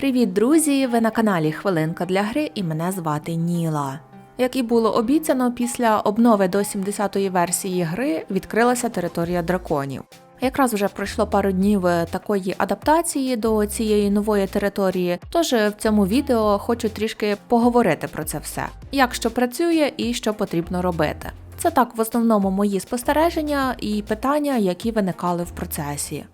Привіт, друзі! Ви на каналі Хвилинка для гри і мене звати Ніла. Як і було обіцяно, після обнови до 70-ї версії гри відкрилася територія драконів. Якраз вже пройшло пару днів е, такої адаптації до цієї нової території, тож е, в цьому відео хочу трішки поговорити про це все, як що працює і що потрібно робити. Це так в основному мої спостереження і питання, які виникали в процесі.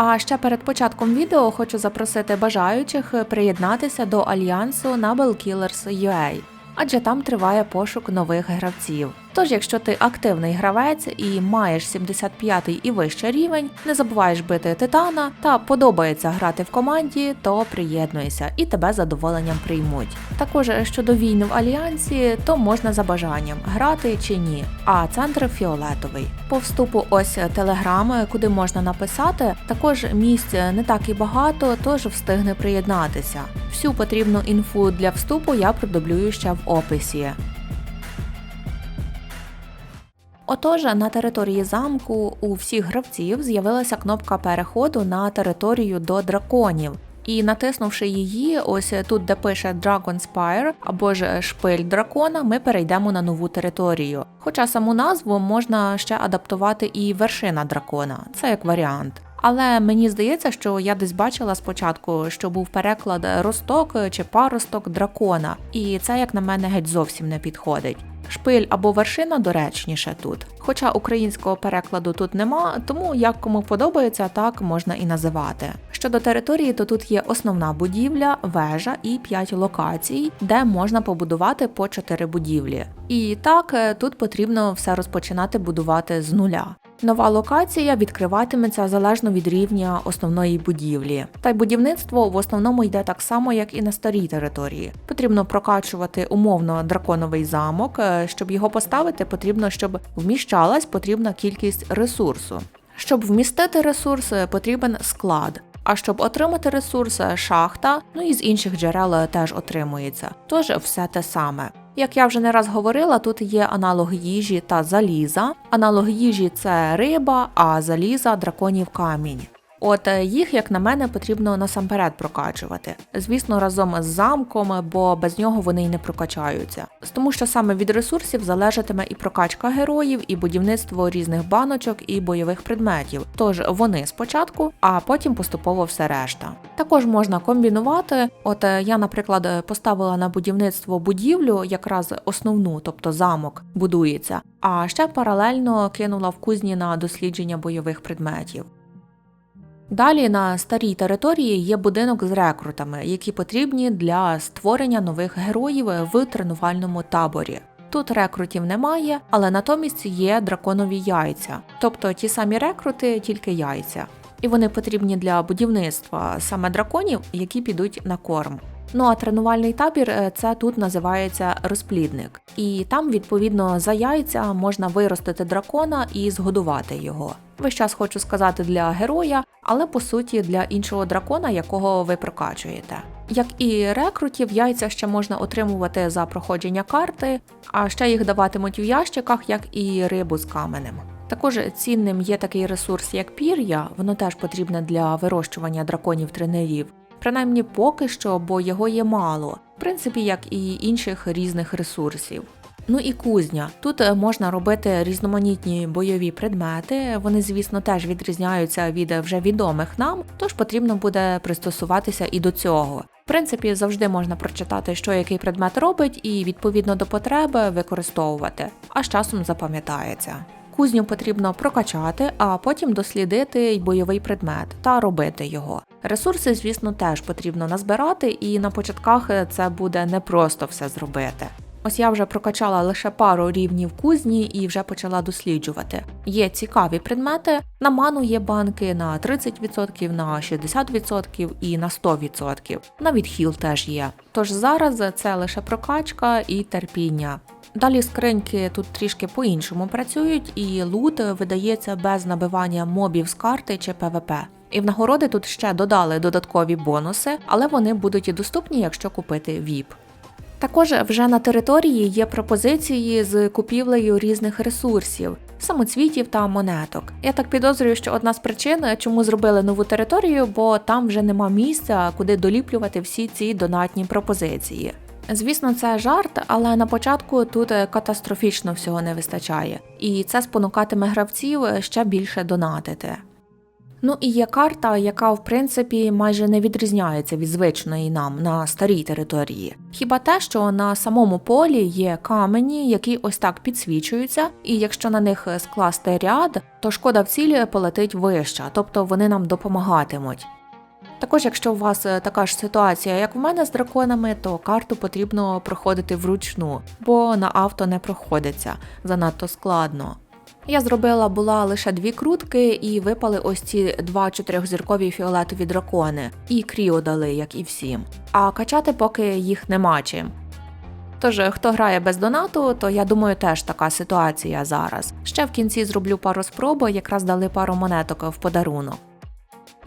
А ще перед початком відео хочу запросити бажаючих приєднатися до альянсу на Bellkillers.ua, адже там триває пошук нових гравців. Тож, якщо ти активний гравець і маєш 75 і вище рівень, не забуваєш бити титана та подобається грати в команді, то приєднуйся і тебе задоволенням приймуть. Також щодо війни в альянсі, то можна за бажанням грати чи ні. А центр фіолетовий. По вступу ось телеграм, куди можна написати. Також місць не так і багато, тож встигне приєднатися. Всю потрібну інфу для вступу я продублюю ще в описі. Отож, на території замку у всіх гравців з'явилася кнопка переходу на територію до драконів. І натиснувши її, ось тут, де пише Dragon Spire або ж шпиль дракона, ми перейдемо на нову територію. Хоча саму назву можна ще адаптувати і вершина дракона, це як варіант. Але мені здається, що я десь бачила спочатку, що був переклад росток чи паросток дракона, і це, як на мене, геть зовсім не підходить. Шпиль або вершина доречніше тут. Хоча українського перекладу тут нема, тому як кому подобається, так можна і називати. Щодо території, то тут є основна будівля, вежа і 5 локацій, де можна побудувати по 4 будівлі. І так е, тут потрібно все розпочинати будувати з нуля. Нова локація відкриватиметься залежно від рівня основної будівлі. Та й будівництво в основному йде так само, як і на старій території. Потрібно прокачувати умовно драконовий замок. е, Щоб його поставити, потрібно, щоб вміщалась потрібна кількість ресурсу. Щоб вмістити ресурс, е, потрібен склад. А щоб отримати ресурс, е, шахта, ну і з інших джерел теж отримується. Тож все те саме. Як я вже не раз говорила, тут є аналог їжі та заліза. Аналог їжі це риба, а заліза драконів камінь. От е, їх, як на мене, потрібно насамперед прокачувати. Звісно, разом з замком, бо без нього вони й не прокачаються. Тому що саме від ресурсів залежатиме і прокачка героїв, і будівництво різних баночок і бойових предметів. Тож вони спочатку, а потім поступово все решта. Також можна комбінувати. От е, я, наприклад, е, поставила на будівництво будівлю, якраз основну, тобто замок, будується, а ще паралельно кинула в кузні на дослідження бойових предметів. Далі на старій території є будинок з рекрутами, які потрібні для створення нових героїв в тренувальному таборі. Тут рекрутів немає, але натомість є драконові яйця, тобто ті самі рекрути, тільки яйця. І вони потрібні для будівництва саме драконів, які підуть на корм. Ну а тренувальний табір е, це тут називається розплідник, і там, відповідно, за яйця можна виростити дракона і згодувати його. Весь час хочу сказати для героя, але по суті для іншого дракона, якого ви прокачуєте. Як і рекрутів, яйця ще можна отримувати за проходження карти, а ще їх даватимуть в ящиках, як і рибу з каменем. Також цінним є такий ресурс, як пір'я, воно теж потрібне для вирощування драконів-тренерів. Принаймні поки що, бо його є мало, в принципі, як і інших різних ресурсів. Ну і кузня. Тут е, можна робити різноманітні бойові предмети. Вони, звісно, теж відрізняються від вже відомих нам, тож потрібно буде пристосуватися і до цього. В принципі, завжди можна прочитати, що який предмет робить, і відповідно до потреби використовувати, а з часом запам'ятається. Кузню потрібно прокачати, а потім дослідити й бойовий предмет та робити його. Ресурси, звісно, теж потрібно назбирати, і на початках це буде непросто все зробити. Ось я вже прокачала лише пару рівнів кузні і вже почала досліджувати. Є цікаві предмети. На ману є банки на 30%, на 60% і на 100%. Навіть хіл теж є. Тож зараз це лише прокачка і терпіння. Далі скриньки тут трішки по-іншому працюють, і лут видається без набивання мобів з карти чи ПВП. І в нагороди тут ще додали додаткові бонуси, але вони будуть і доступні, якщо купити VIP. Також вже на території є пропозиції з купівлею різних ресурсів, самоцвітів та монеток. Я так підозрюю, що одна з причин, чому зробили нову територію, бо там вже нема місця, куди доліплювати всі ці донатні пропозиції. Звісно, це жарт, але на початку тут катастрофічно всього не вистачає, і це спонукатиме гравців ще більше донатити. Ну і є карта, яка в принципі майже не відрізняється від звичної нам на старій території. Хіба те, що на самому полі є камені, які ось так підсвічуються, і якщо на них скласти ряд, то шкода в цілі полетить вища, тобто вони нам допомагатимуть. Також, якщо у вас е, така ж ситуація, як в мене з драконами, то карту потрібно проходити вручну, бо на авто не проходиться занадто складно. Я зробила була лише дві крутки і випали ось ці два чотирьохзіркові фіолетові дракони, і кріо дали, як і всім. А качати поки їх нема чим. Тож, хто грає без донату, то я думаю, теж така ситуація зараз. Ще в кінці зроблю пару спроб, якраз дали пару монеток в подарунок.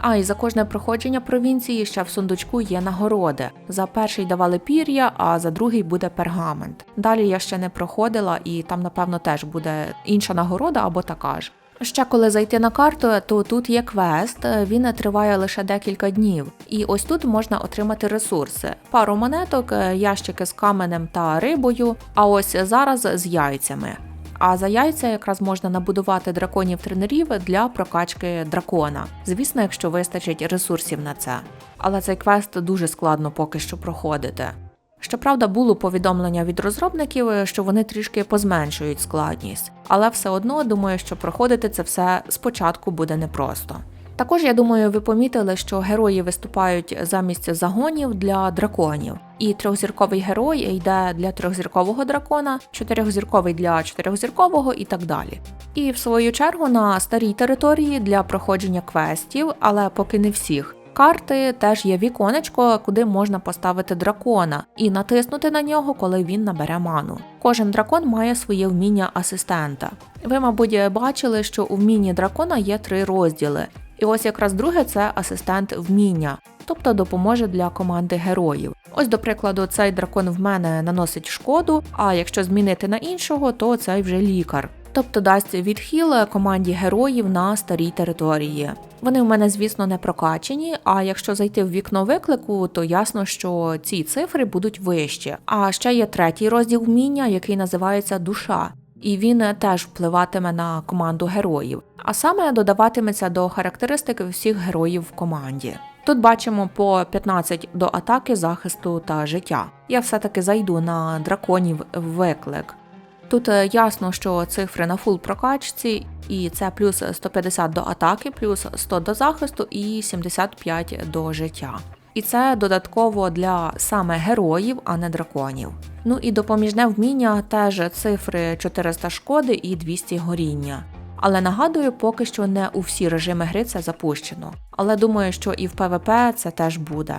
А і за кожне проходження провінції ще в сундучку є нагороди. За перший давали пір'я, а за другий буде пергамент. Далі я ще не проходила, і там, напевно, теж буде інша нагорода або така ж. Ще коли зайти на карту, то тут є квест, він триває лише декілька днів. І ось тут можна отримати ресурси: пару монеток, ящики з каменем та рибою, а ось зараз з яйцями. А за яйця якраз можна набудувати драконів-тренерів для прокачки дракона. Звісно, якщо вистачить ресурсів на це. Але цей квест дуже складно поки що проходити. Щоправда, було повідомлення від розробників, що вони трішки позменшують складність, але все одно думаю, що проходити це все спочатку буде непросто. Також я думаю, ви помітили, що герої виступають замість загонів для драконів. І трьохзірковий герой йде для трьохзіркового дракона, чотирьохзірковий для чотирьохзіркового і так далі. І в свою чергу на старій території для проходження квестів, але поки не всіх. Карти теж є віконечко, куди можна поставити дракона і натиснути на нього, коли він набере ману. Кожен дракон має своє вміння асистента. Ви, мабуть, бачили, що у вмінні дракона є три розділи, і ось якраз друге це асистент вміння, тобто допоможе для команди героїв. Ось, до прикладу, цей дракон в мене наносить шкоду, а якщо змінити на іншого, то цей вже лікар. Тобто дасть відхил команді героїв на старій території. Вони в мене, звісно, не прокачені. А якщо зайти в вікно виклику, то ясно, що ці цифри будуть вищі. А ще є третій розділ вміння, який називається душа і він теж впливатиме на команду героїв, а саме додаватиметься до характеристик всіх героїв в команді. Тут бачимо по 15 до атаки, захисту та життя. Я все-таки зайду на драконів виклик. Тут е, ясно, що цифри на фул прокачці, і це плюс 150 до атаки, плюс 100 до захисту і 75 до життя. І це додатково для саме героїв, а не драконів. Ну і допоміжне вміння теж цифри 400 шкоди і 200 горіння. Але нагадую, поки що не у всі режими гри це запущено. Але думаю, що і в ПВП це теж буде.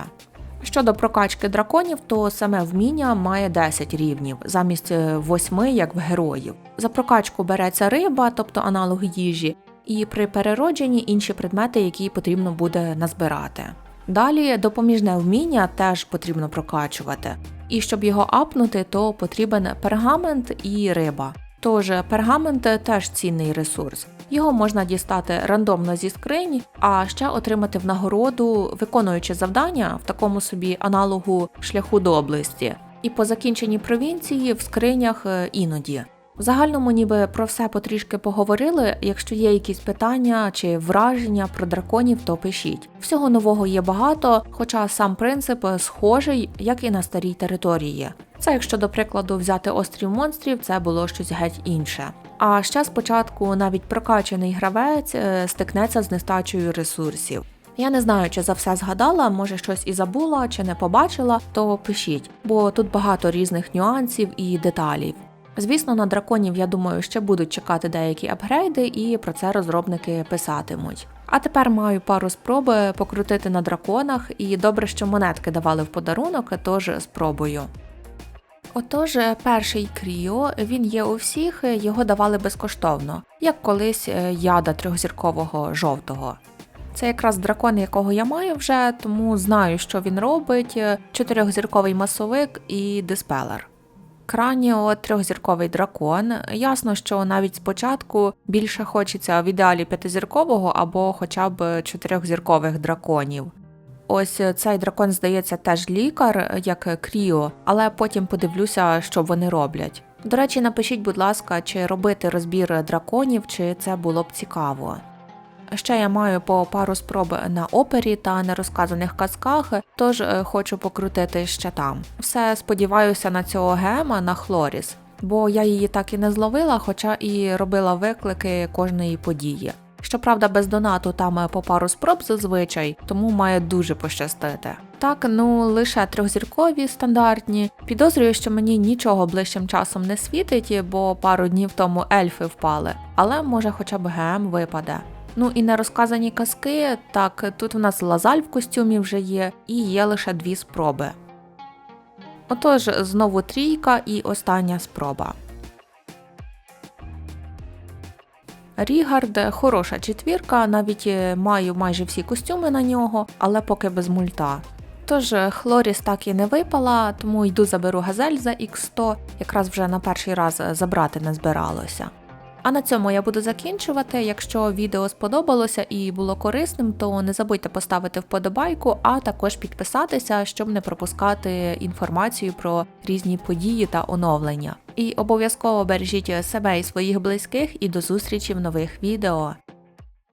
Щодо прокачки драконів, то саме вміння має 10 рівнів, замість 8, е, як в героїв. За прокачку береться риба, тобто аналог їжі, і при переродженні інші предмети, які потрібно буде назбирати. Далі допоміжне вміння теж потрібно прокачувати. І щоб його апнути, то потрібен пергамент і риба. Тож пергамент теж цінний ресурс. Його можна дістати рандомно зі скрині, а ще отримати в нагороду, виконуючи завдання в такому собі аналогу шляху до області. І по закінченні провінції в скринях е, іноді. В загальному ніби про все потрішки поговорили. Якщо є якісь питання чи враження про драконів, то пишіть. Всього нового є багато, хоча сам принцип схожий, як і на старій території. Це, якщо до прикладу взяти острів монстрів, це було щось геть інше. А ще спочатку навіть прокачаний гравець е, стикнеться з нестачею ресурсів. Я не знаю, чи за все згадала, може щось і забула, чи не побачила, то пишіть, бо тут багато різних нюансів і деталів. Звісно, на драконів, я думаю, ще будуть чекати деякі апгрейди, і про це розробники писатимуть. А тепер маю пару спроб покрутити на драконах, і добре, що монетки давали в подарунок, тож спробую. Отож, перший кріо, він є у всіх, його давали безкоштовно, як колись е, яда трьохзіркового жовтого. Це якраз дракон, якого я маю вже, тому знаю, що він робить. Чотирьохзірковий масовик і диспелер. Краніо трьохзірковий дракон. Ясно, що навіть спочатку більше хочеться в ідеалі п'ятизіркового або хоча б чотирьохзіркових драконів. Ось цей дракон, здається, теж лікар, як Кріо, але потім подивлюся, що вони роблять. До речі, напишіть, будь ласка, чи робити розбір драконів, чи це було б цікаво. Ще я маю по пару спроб на опері та нерозказаних казках, тож е, хочу покрутити ще там. Все сподіваюся на цього гема на Хлоріс, бо я її так і не зловила, хоча і робила виклики кожної події. Щоправда, без донату там е, по пару спроб зазвичай, тому має дуже пощастити. Так, ну лише трьохзіркові стандартні. Підозрюю, що мені нічого ближчим часом не світить, бо пару днів тому ельфи впали, але може хоча б ГМ випаде. Ну і нерозказані казки, так тут в нас лазаль в костюмі вже є, і є лише дві спроби. Отож, знову трійка і остання спроба. Рігард хороша четвірка, навіть е, маю майже всі костюми на нього, але поки без мульта. Тож е, Хлоріс так і не випала, тому йду заберу газель за X100, якраз вже на перший раз е, забрати не збиралося. А на цьому я буду закінчувати. Якщо відео сподобалося і було корисним, то не забудьте поставити вподобайку, а також підписатися, щоб не пропускати інформацію про різні події та оновлення. І обов'язково бережіть себе і своїх близьких, і до зустрічі в нових відео.